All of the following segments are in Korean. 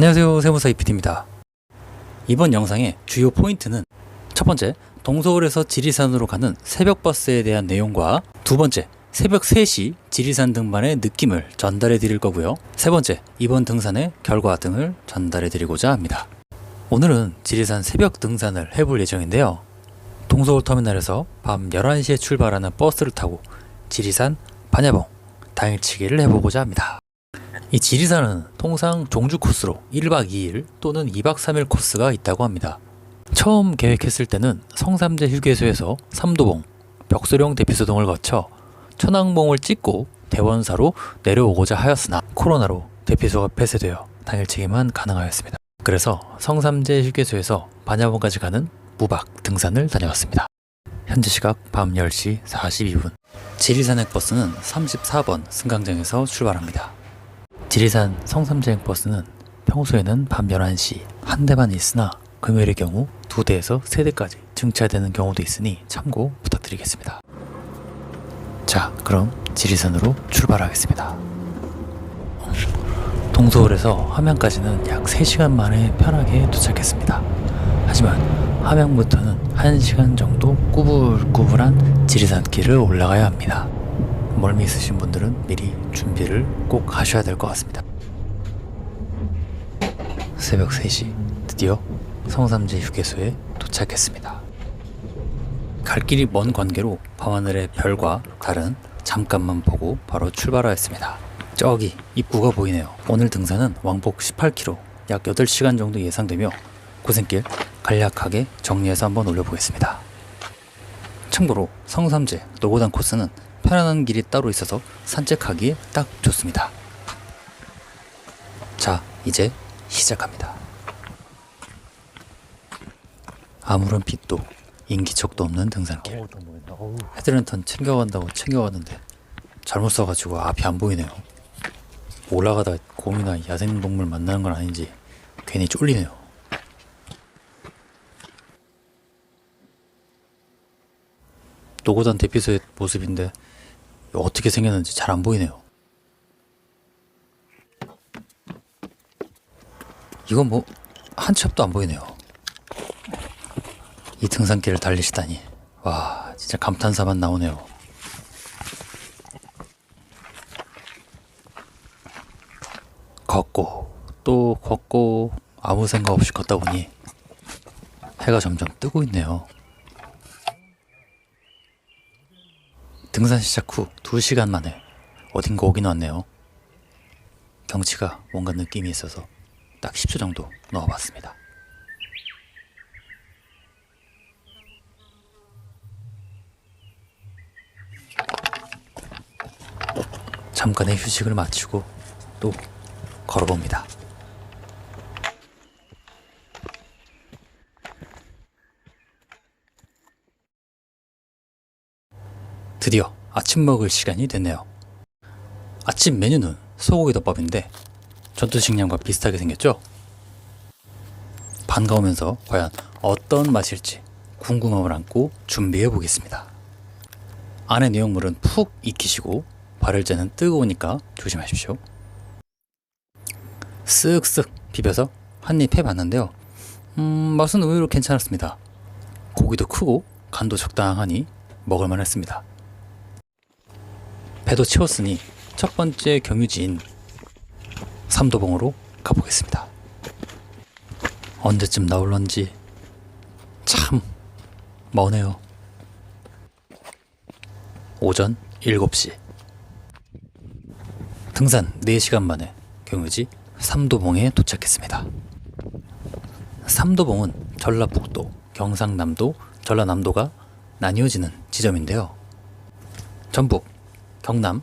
안녕하세요. 세무사 이피디입니다. 이번 영상의 주요 포인트는 첫 번째 동서울에서 지리산으로 가는 새벽 버스에 대한 내용과 두 번째 새벽 3시 지리산 등반의 느낌을 전달해 드릴 거고요. 세 번째 이번 등산의 결과 등을 전달해 드리고자 합니다. 오늘은 지리산 새벽 등산을 해볼 예정인데요. 동서울 터미널에서 밤 11시에 출발하는 버스를 타고 지리산 반야봉 당일치기를 해보고자 합니다 이 지리산은 통상 종주 코스로 1박 2일 또는 2박 3일 코스가 있다고 합니다. 처음 계획했을 때는 성삼재 휴게소에서 삼도봉, 벽소령 대피소동을 거쳐 천왕봉을 찍고 대원사로 내려오고자 하였으나 코로나로 대피소가 폐쇄되어 당일치기만 가능하였습니다. 그래서 성삼재 휴게소에서 반야봉까지 가는 무박 등산을 다녀왔습니다. 현재 시각 밤 10시 42분 지리산행 버스는 34번 승강장에서 출발합니다. 지리산 성삼재행 버스는 평소에는 밤 11시 한 대만 있으나 금요일의 경우 두 대에서 세 대까지 증차되는 경우도 있으니 참고 부탁드리겠습니다. 자, 그럼 지리산으로 출발하겠습니다. 동서울에서 함양까지는 약 3시간 만에 편하게 도착했습니다. 하지만 함양부터는 1시간 정도 꾸불꾸불한 지리산길을 올라가야 합니다. 멀미 있으신 분들은 미리 준비를 꼭 하셔야 될 것 같습니다. 새벽 3시 드디어 성삼재 휴게소에 도착했습니다. 갈 길이 먼 관계로 밤하늘의 별과 달은 잠깐만 보고 바로 출발하였습니다. 저기 입구가 보이네요. 오늘 등산은 왕복 18km, 약 8시간 정도 예상되며 고생길 간략하게 정리해서 한번 올려보겠습니다. 참고로 성삼재 노고단 코스는 편안한 길이 따로 있어서 산책하기에 딱 좋습니다. 자, 이제 시작합니다. 아무런 빛도 인기척도 없는 등산길. 헤드랜턴 챙겨간다고 챙겨왔는데 잘못 써가지고 앞이 안 보이네요. 올라가다 곰이나 야생동물 만나는 건 아닌지 괜히 쫄리네요. 노고단 대피소의 모습인데 어떻게 생겼는지 잘 안 보이네요. 이건 뭐한치 앞도 안 보이네요. 이 등산길을 달리시다니 와 진짜 감탄사만 나오네요. 걷고 또 걷고 아무 생각 없이 걷다 보니 해가 점점 뜨고 있네요. 등산 시작 후 2시간 만에 어딘가 오긴 왔네요. 경치가 뭔가 느낌이 있어서 딱 10초 정도 넣어봤습니다. 잠깐의 휴식을 마치고 또 걸어봅니다. 드디어 아침 먹을 시간이 됐네요. 아침 메뉴는 소고기 덮밥인데 전투식량과 비슷하게 생겼죠? 반가우면서 과연 어떤 맛일지 궁금함을 안고 준비해 보겠습니다. 안의 내용물은 푹 익히시고 발을 재는 뜨거우니까 조심하십시오. 쓱쓱 비벼서 한입 해봤는데요. 음, 맛은 의외로 괜찮았습니다. 고기도 크고 간도 적당하니 먹을만 했습니다. 배도 채웠으니 첫 번째 경유지인 삼도봉으로 가보겠습니다. 언제쯤 나올런지 참 머네요. 오전 7시 등산 4시간 만에 경유지 삼도봉에 도착했습니다. 삼도봉은 전라북도, 경상남도, 전라남도가 나뉘어지는 지점인데요. 전북, 경남,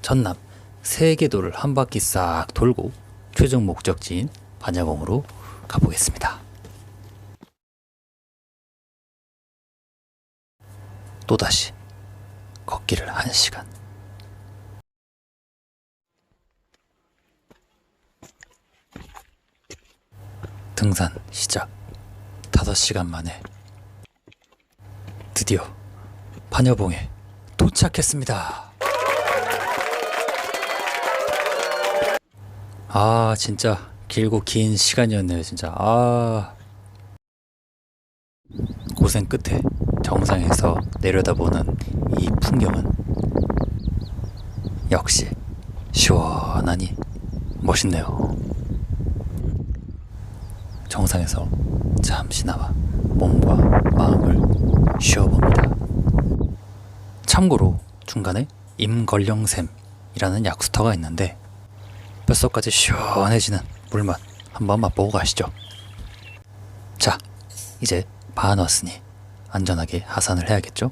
전남 세 개 도를 한 바퀴 싹 돌고 최종 목적지인 반야봉으로 가보겠습니다. 또다시 걷기를 한 시간. 등산 시작 5시간 만에 드디어 반야봉에 도착했습니다. 아, 진짜 길고 긴 시간이었네요, 진짜. 아. 고생 끝에 정상에서 내려다보는 이 풍경은 역시 시원하니 멋있네요. 정상에서 잠시나마 몸과 마음을 쉬어봅니다. 참고로 중간에 임걸령샘이라는 약수터가 있는데 뼛속까지 시원해지는 물맛 한번 맛보고 가시죠. 자, 이제 반 왔으니 안전하게 하산을 해야겠죠?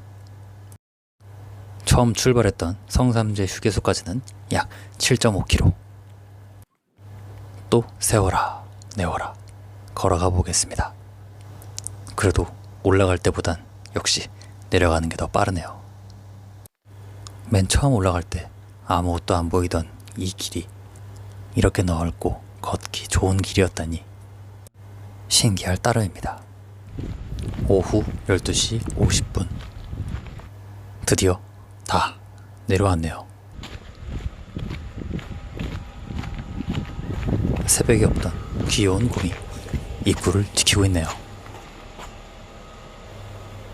처음 출발했던 성삼제 휴게소까지는 약 7.5km. 또 세워라, 내워라, 걸어가 보겠습니다. 그래도 올라갈 때보단 역시 내려가는 게 더 빠르네요. 맨 처음 올라갈 때 아무것도 안 보이던 이 길이 이렇게 넓고 걷기 좋은 길이었다니 신기할 따름입니다. 오후 12시 50분. 드디어 다 내려왔네요. 새벽에 없던 귀여운 곰이 입구를 지키고 있네요.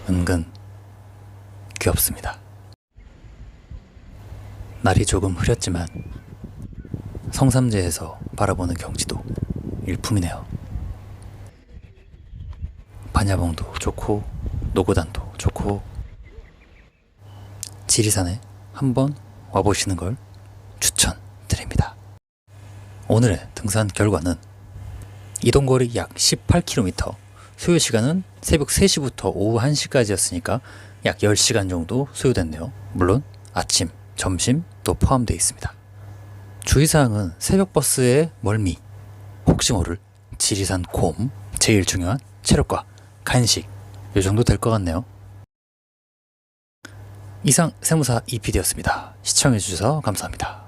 은근 귀엽습니다. 날이 조금 흐렸지만 성삼제에서 바라보는 경치도 일품이네요. 반야봉도 좋고 노고단도 좋고 지리산에 한번 와보시는 걸 추천드립니다. 오늘의 등산 결과는 이동거리 약 18km, 소요 시간은 새벽 3시부터 오후 1시까지였으니까 약 10시간 정도 소요됐네요. 물론 아침, 점심 또 포함되어 있습니다. 주의사항은 새벽 버스의 멀미, 혹시 모를 지리산 곰, 제일 중요한 체력과 간식, 요 정도 될 것 같네요. 이상 세무사 이PD였습니다. 시청해주셔서 감사합니다.